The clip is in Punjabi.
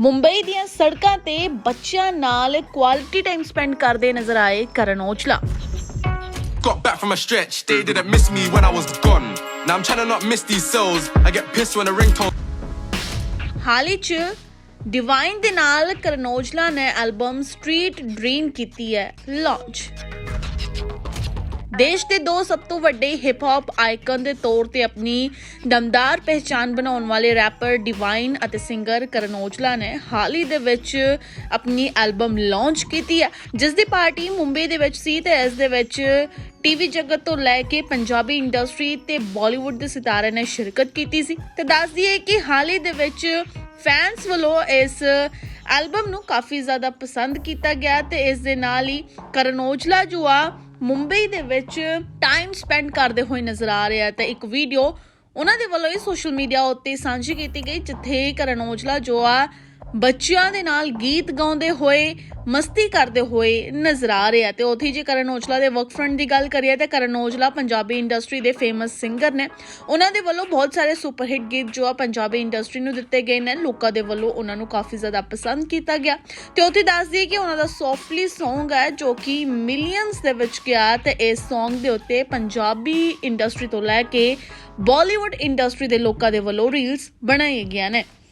ਮੁੰਬਈ ਦੀਆਂ ਸੜਕਾਂ ਤੇ ਬੱਚਿਆਂ ਨਾਲ ਕੁਆਲਿਟੀ ਟਾਈਮ ਸਪੈਂਡ ਕਰਦੇ ਨਜ਼ਰ ਆਏ ਕਰਨ Aujla Got back from a stretch, they didn't miss me when I was gone. Now I'm trying to not miss these cells. I get pissed when a ringtone. ਹਾਲ ਹੀ ਚ ਡਿਵਾਈਨ ਦੇ ਨਾਲ ਕਰਨ ਔਜਲਾ ਨੇ ਐਲਬਮ ਸਟਰੀਟ ਡ੍ਰੀਮ ਕੀਤੀ ਹੈ ਲਾਂਚ ਦੇਸ਼ ਦੇ ਦੋ ਸਭ ਤੋਂ ਵੱਡੇ ਹਿਪ ਹੌਪ ਆਈਕਨ ਦੇ ਤੌਰ ਤੇ ਆਪਣੀ ਦਮਦਾਰ ਪਹਿਚਾਨ ਬਣਾਉਣ ਵਾਲੇ ਰੈਪਰ ਡਿਵਾਈਨ ਅਤੇ ਸਿੰਗਰ ਕਰਨ ਔਜਲਾ ਨੇ ਹਾਲ ਹੀ ਦੇ ਵਿੱਚ ਆਪਣੀ ਐਲਬਮ ਲਾਂਚ ਕੀਤੀ ਹੈ। ਜਿਸ ਦੀ ਪਾਰਟੀ ਮੁੰਬਈ ਦੇ ਵਿੱਚ ਸੀ ਤੇ ਇਸ ਦੇ ਵਿੱਚ ਟੀਵੀ ਜਗਤ ਤੋਂ ਲੈ ਕੇ ਪੰਜਾਬੀ ਇੰਡਸਟਰੀ ਤੇ ਬਾਲੀਵੁੱਡ ਦੇ ਸਿਤਾਰੇ ਨੇ ਸ਼ਿਰਕਤ ਕੀਤੀ ਸੀ। ਤੇ ਦੱਸ ਦਈਏ ਕਿ ਹਾਲ ਹੀ ਦੇ ਵਿੱਚ ਫੈਨਸ ਵੱਲੋਂ ਇਸ ਐਲਬਮ ਨੂੰ ਕਾਫੀ ਜ਼ਿਆਦਾ ਪਸੰਦ ਕੀਤਾ ਗਿਆ ਤੇ ਇਸ ਦੇ ਨਾਲ ਹੀ ਕਰਨ ਔਜਲਾ ਜੋ ਆ ਮੁੰਬਈ ਦੇ ਵਿੱਚ ਟਾਈਮ ਸਪੈਂਡ ਕਰਦੇ ਹੋਏ ਨਜ਼ਰ ਆ ਰਿਹਾ ਤੇ ਇੱਕ ਵੀਡੀਓ ਉਹਨਾਂ ਦੇ ਵੱਲੋਂ ਹੀ ਸੋਸ਼ਲ ਮੀਡੀਆ ਉੱਤੇ ਸਾਂਝੀ ਕੀਤੀ ਗਈ, ਜਿੱਥੇ ਕਰਨ ਔਜਲਾ ਜੋ ਆ ਬੱਚਿਆਂ ਦੇ ਨਾਲ ਗੀਤ ਗਾਉਂਦੇ ਹੋਏ, ਮਸਤੀ ਕਰਦੇ ਹੋਏ ਨਜ਼ਰ ਆ ਰਿਹਾ ਤੇ ਉੱਥੇ ਜੇ ਕਰਨ ਔਜਲਾ ਦੇ ਵਰਕ ਫਰੰਟ ਦੀ ਗੱਲ ਕਰੀਏ ਤਾਂ ਕਰਨ ਔਜਲਾ ਪੰਜਾਬੀ ਇੰਡਸਟਰੀ ਦੇ ਫੇਮਸ ਸਿੰਗਰ ਨੇ। ਉਹਨਾਂ ਦੇ ਵੱਲੋਂ ਬਹੁਤ ਸਾਰੇ ਸੁਪਰ ਹਿੱਟ ਗੀਤ ਜੋ ਆ ਪੰਜਾਬੀ ਇੰਡਸਟਰੀ ਨੂੰ ਦਿੱਤੇ ਗਏ ਨੇ, ਲੋਕਾਂ ਦੇ ਵੱਲੋਂ ਉਹਨਾਂ ਨੂੰ ਕਾਫੀ ਜ਼ਿਆਦਾ ਪਸੰਦ ਕੀਤਾ ਗਿਆ। ਤੇ ਉੱਥੇ ਦੱਸ ਦਈਏ ਕਿ ਉਹਨਾਂ ਦਾ ਸੌਫਟਲੀ Song ਹੈ ਜੋ ਕਿ ਮਿਲੀਅਨਸ ਦੇ ਵਿੱਚ ਗਿਆ ਤੇ ਇਸ Song ਦੇ ਉੱਤੇ ਪੰਜਾਬੀ ਇੰਡਸਟਰੀ ਤੋਂ ਲੈ ਕੇ ਬਾਲੀਵੁੱਡ ਇੰਡਸਟਰੀ ਦੇ ਲੋਕਾਂ ਦੇ ਵੱਲੋਂ ਰੀਲਸ ਬਣਾਏ ਗਏ ਨੇ।